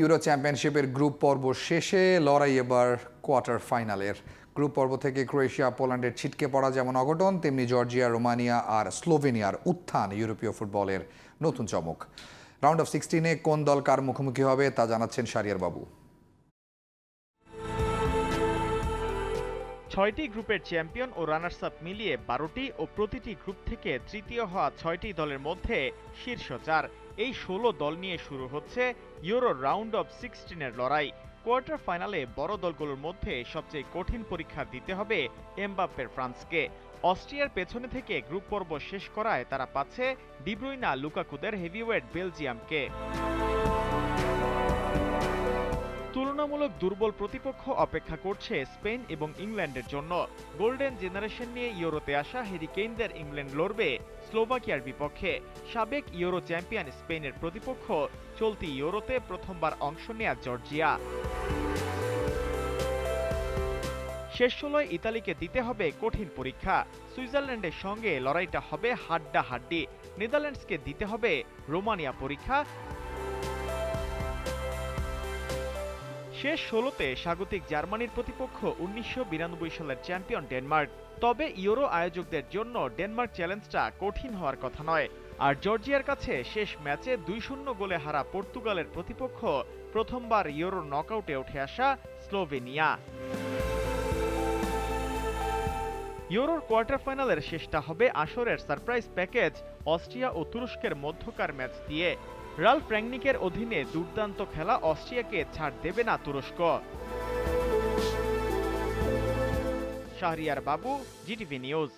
Euro চ্যাম্পিয়নশিপের group পর্ব শেষে লড়াই এবার কোয়ার্টার ফাইনালের গ্রুপ পর্ব থেকে ক্রোয়েশিয়া পোল্যান্ডের ছিটকে পড়া যেমন অঘটন, তেমনি জর্জিয়া রোমানিয়া আর স্লোভেনিয়ার উত্থান ইউরোপীয় ফুটবলের নতুন চমক। রাউন্ড অফ সিক্সটিনে কোন দল কার মুখোমুখি হবে তা জানাচ্ছেন সারিয়ার বাবু। ছয়টি গ্রুপের চ্যাম্পিয়ন ও রানার্স আপ মিলিয়ে বারোটি ও প্রতিটি গ্রুপ থেকে তৃতীয় হওয়া ছয়টি দলের মধ্যে শীর্ষ চার। এই ষোলো দল নিয়ে শুরু হচ্ছে ইউরো রাউন্ড অফ সিক্সটিনের লড়াই। কোয়ার্টার ফাইনালে বড় দলগুলোর মধ্যে সবচেয়ে কঠিন পরীক্ষা দিতে হবে এমবাপ্পের ফ্রান্সকে। অস্ট্রিয়ার পেছনে থেকে গ্রুপ পর্ব শেষ করায় তারা পাচ্ছে ডিব্রুইনা লুকাকুদের হেভিওয়েট বেলজিয়ামকে। তুলনামূলক দুর্বল প্রতিপক্ষ অপেক্ষা করছে স্পেন এবং ইংল্যান্ডের জন্য। গোল্ডেন জেনারেশন নিয়ে ইউরোতে আসা হেরিকেইনদের ইংল্যান্ড লড়বে স্লোভাকিয়ার বিপক্ষে। সাবেক ইউরো চ্যাম্পিয়ন স্পেনের প্রতিপক্ষ চলতি ইউরোতে প্রথমবার অংশ নেয়া জর্জিয়া। শেষ ষোলোয় ইতালিকে দিতে হবে কঠিন পরীক্ষা। সুইজারল্যান্ডের সঙ্গে লড়াইটা হবে হাড্ডা হাড্ডি নেদারল্যান্ডসকে দিতে হবে রোমানিয়া পরীক্ষা। শেষ ষোলোতে স্বাগতিক জার্মানির প্রতিপক্ষ উনিশশো বিরানব্বই সালের চ্যাম্পিয়ন ডেনমার্ক। তবে ইউরো আয়োজকদের জন্য ডেনমার্ক চ্যালেঞ্জটা কঠিন হওয়ার কথা নয়। আর জর্জিয়ার কাছে শেষ ম্যাচে দুই শূন্য গোলে হারা পর্তুগালের প্রতিপক্ষ প্রথমবার ইউরো নকআউটে উঠে আসা স্লোভেনিয়া। ইউরোর কোয়ার্টার ফাইনালের শেষটা হবে আসরের সারপ্রাইজ প্যাকেজ অস্ট্রিয়া ও তুরস্কের মধ্যকার ম্যাচ দিয়ে। রাল্ফ ফ্র্যাংনিকের অধীনে দুর্দান্ত খেলা অস্ট্রিয়াকে ছাড় দেবে না তুরস্ক। শাহরিয়ার বাবু জিটিভি নিউজ।